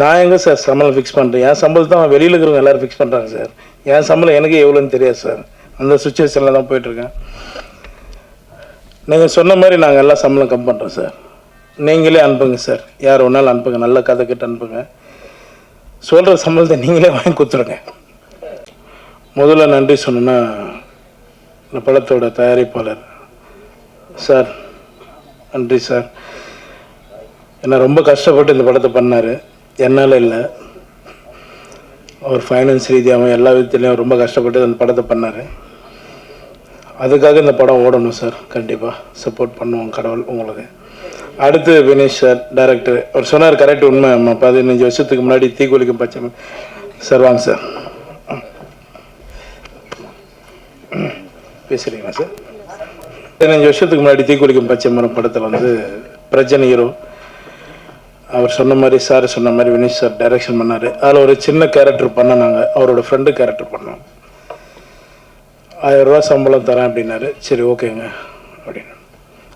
நான் எங்கே சார் சம்பளம் ஃபிக்ஸ் பண்ணுறேன் என் சம்பளத்தை தான் வெளியில் இருக்கிறவங்க எல்லோரும் ஃபிக்ஸ் பண்ணுறாங்க சார். என் சம்பளம் எனக்கு எவ்வளோன்னு தெரியாது சார். அந்த சுச்சுவேஷனில் தான் போயிட்டுருக்கேன். நீங்கள் சொன்ன மாதிரி நாங்கள் எல்லாம் சம்பளம் கம் பண்ணுறோம் சார். நீங்களே அனுப்புங்க சார். யார் ஒன்றாலும் அனுப்புங்க. நல்ல கதை கிட்ட அனுப்புங்க. சொல்கிற சம்பளத்தை நீங்களே வாங்கி கொடுத்துருங்க. முதல்ல நன்றி சொன்னேன்னா இந்த படத்தோட தயாரிப்பாளர். சார் நன்றி சார். என்னை ரொம்ப கஷ்டப்பட்டு இந்த படத்தை பண்ணார். என்னால் இல்லை. அவர் ஃபைனான்ஸ் ரீதியாகவும் எல்லா விதத்துலேயும் ரொம்ப கஷ்டப்பட்டு அந்த படத்தை பண்ணார். அதுக்காக இந்த படம் ஓடணும் சார் கண்டிப்பாக சப்போர்ட் பண்ணுவோம் கடவுள் உங்களுக்கு. அடுத்து வினேஷ் சார் டைரக்டர் அவர் சொன்னார் கரெக்ட் உண்மை. நம்ம பதினஞ்சு வருஷத்துக்கு முன்னாடி தீக்குளிக்கும் பச்சை சார் வாங்க சார் பேசுகிறீங்களா சார் பதினஞ்சு வருஷத்துக்கு முன்னாடி தீக்குளிக்கும் பச்சை மரம் படத்தில் வந்து பிரச்சனை ஹீரோ அவர் சொன்ன மாதிரி சார் சொன்ன மாதிரி வினீஷ் சார் டைரக்ஷன் பண்ணார். அதில் ஒரு சின்ன கேரக்டர் பண்ண நாங்கள் அவரோட ஃப்ரெண்டு கேரக்டர் பண்ணோம். ஆயிரம் ரூபா சம்பளம் தரேன் அப்படின்னாரு. சரி ஓகேங்க. அப்படின்னு.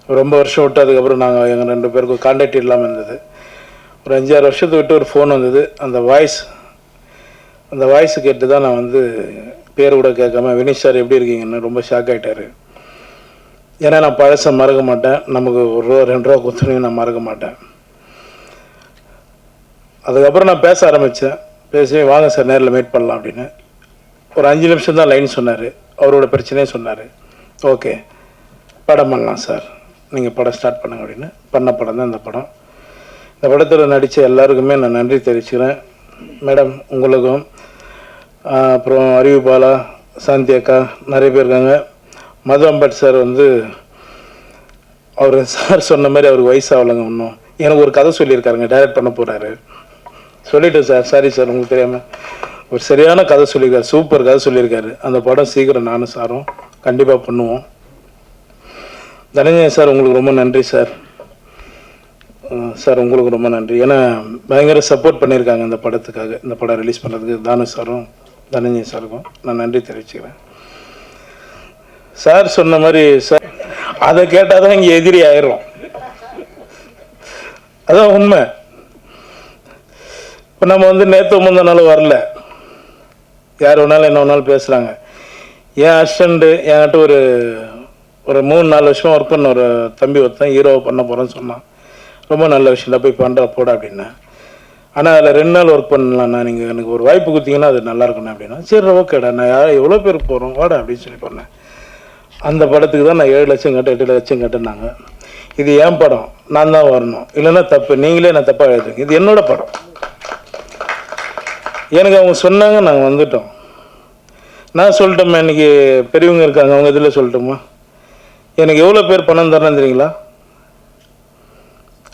ரொம்ப வருஷம் விட்டு அதுக்கப்புறம் நாங்கள் எங்கள் ரெண்டு பேருக்கும் கான்டாக்ட் இல்லாமல் இருந்தது. ஒரு அஞ்சாறு வருஷத்தை விட்டு ஒரு ஃபோன் வந்தது. அந்த வாய்ஸ் அந்த வாய்ஸ் கேட்டு தான் நான் வந்து பேர் கூட கேட்காம வினீஷ் சார் எப்படி இருக்கீங்கன்னு? ரொம்ப ஷாக் ஆகிட்டார் ஏன்னா நான் பழசை மறக்க மாட்டேன். நமக்கு ஒரு ரூபா ரெண்டு ரூபா கொடுத்துனையும் நான் மறக்க மாட்டேன். அதுக்கப்புறம் நான் பேச ஆரம்பித்தேன் பேசி வாங்க சார் நேரில் மீட் பண்ணலாம் அப்படின்னு. ஒரு அஞ்சு நிமிஷம் தான் லைன் சொன்னார். அவரோட பிரச்சனையே சொன்னார். ஓகே படம் பண்ணலாம் சார். நீங்கள் படம் ஸ்டார்ட் பண்ணுங்க அப்படின்னு. பண்ண படம் தான் இந்த படம். இந்த படத்தில் நடித்த எல்லாருக்குமே நான் நன்றி தெரிவிச்சுக்கிறேன். மேடம் உங்களுக்கும் அப்புறம் அறிவு பாலா சாந்தி அக்கா நிறைய பேர் இருக்காங்க. மது அம்பட் சார் வந்து அவர் சார் சொன்ன மாதிரி அவருக்கு வயசாகலைங்க இன்னும். எனக்கு ஒரு கதை சொல்லியிருக்காருங்க டைரக்ட் பண்ண போகிறாரு சொல்லிட்டேன் சார். சாரி சார் உங்களுக்கு தெரியாமல் ஒரு சரியான கதை சொல்லியிருக்காரு. சூப்பர் கதை சொல்லியிருக்காரு. அந்த படம் சீக்கிரம் நானும் சாரும் கண்டிப்பாக பண்ணுவோம். தனஞ்சயன் சார் உங்களுக்கு ரொம்ப நன்றி சார். சார் உங்களுக்கு ரொம்ப நன்றி. ஏன்னா பயங்கர சப்போர்ட் பண்ணியிருக்காங்க இந்த படத்துக்காக. இந்த படம் ரிலீஸ் பண்ணுறதுக்கு தானு சாரும் தனஞ்சயன் சாருக்கும் நான் நன்றி தெரிவிச்சுக்கிறேன். சார் சொன்ன மாதிரி சார் அதை கேட்டால் தான் இங்கே எதிரி ஆயிரும். அதான் உண்மை. இப்போ நம்ம வந்து நேற்று முந்தின நாள் வரல. யார் வேணாலும் என்ன வேணாலும் பேசுகிறாங்க என் அசிஸ்டண்ட்டு என்கிட்ட ஒரு ஒரு மூணு நாலு வருஷமாக ஒர்க் பண்ண ஒரு தம்பி ஒருத்தன் ஹீரோவை பண்ண போகிறேன்னு சொன்னான். ரொம்ப நல்ல விஷயம் தான் போய் பண்ணுற போட அப்படின்னேன் ஆனால் அதில் ரெண்டு நாள் ஒர்க் பண்ணலாம்ண்ணா நீங்கள் எனக்கு ஒரு வாய்ப்பு கொடுத்தீங்கன்னா அது நல்லாயிருக்கணும் அப்படின்னா சரி ஓகேடா நான் யார் எவ்வளோ பேர் போகிறோம் வாடா அப்படின்னு சொல்லி பண்ணேன். அந்த படத்துக்கு தான் நான் ஏழு லட்சம் கட்ட எட்டு லட்சம் கட்டினாங்க. இது என் படம் நான் தான் வரணும். இல்லைன்னா தப்பு நீங்களே நான் தப்பாக எழுதுங்க இது என்னோடய படம். எனக்கு அவங்க சொன்னாங்க நாங்கள் வந்துட்டோம். நான் சொல்லிட்டோம்மா இன்னைக்கு பெரியவங்க இருக்காங்க அவங்க இதில் சொல்லட்டுமா எனக்கு எவ்வளோ பேர் பணம் தரணும் தெரியுங்களா?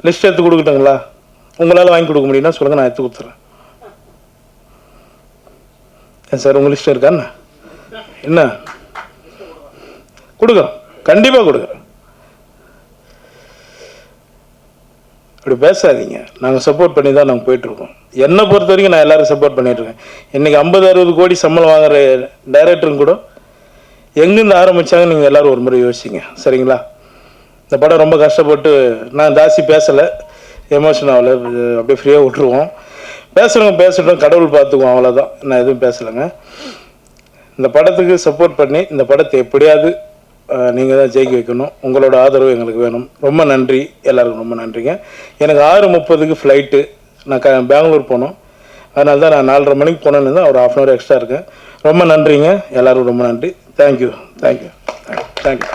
லிஸ்ட் எடுத்து கொடுக்கட்டுங்களா? உங்களால் வாங்கி கொடுக்க முடியும்னா சொல்லுங்கள் நான் எடுத்து கொடுத்துறேன். ஏன் சார் உங்கள் லிஸ்ட் இருக்கா என்ன? என்ன? கொடுக்குறோம். கண்டிப்பாக கொடுக்குறோம். இப்படி பேசாதீங்க. நாங்கள் சப்போர்ட் பண்ணி தான் நாங்கள் போயிட்டுருக்கோம். என்னை பொறுத்த வரைக்கும் நான் எல்லாரும் சப்போர்ட் பண்ணிகிட்ருக்கேன் இன்றைக்கி ஐம்பது அறுபது கோடி சம்பளம் வாங்குற டைரக்டரும் கூட எங்கேருந்து ஆரம்பித்தாங்க நீங்கள் எல்லோரும் ஒரு முறை யோசிச்சிங்க சரிங்களா? இந்த படம் ரொம்ப கஷ்டப்பட்டு நான் ஜாஸ்தி பேசலை. எமோஷன் ஆகலை. அப்படியே ஃப்ரீயாக விட்டுருவோம். பேசுகிறவங்க பேசட்டும் கடவுள் பார்த்துக்குவோம். அவ்வளோதான் நான் எதுவும் பேசலைங்க. இந்த படத்துக்கு சப்போர்ட் பண்ணி இந்த படத்தை எப்படியாவது நீங்கள் தான் ஜெயிக்க வைக்கணும். உங்களோட ஆதரவு எங்களுக்கு வேணும். ரொம்ப நன்றி. எல்லாருக்கும் ரொம்ப நன்றிங்க. எனக்கு ஆறு முப்பதுக்கு ஃப்ளைட்டு நான் க பெங்களூர் போகணும் அதனால தான் நான் நாலரை மணிக்கு போனேன்னு தான் ஒரு ஆஃப் அன் ஹவர் எக்ஸ்ட்ரா இருக்கேன். ரொம்ப நன்றிங்க. எல்லோரும் ரொம்ப நன்றி. Thank you thank you thank you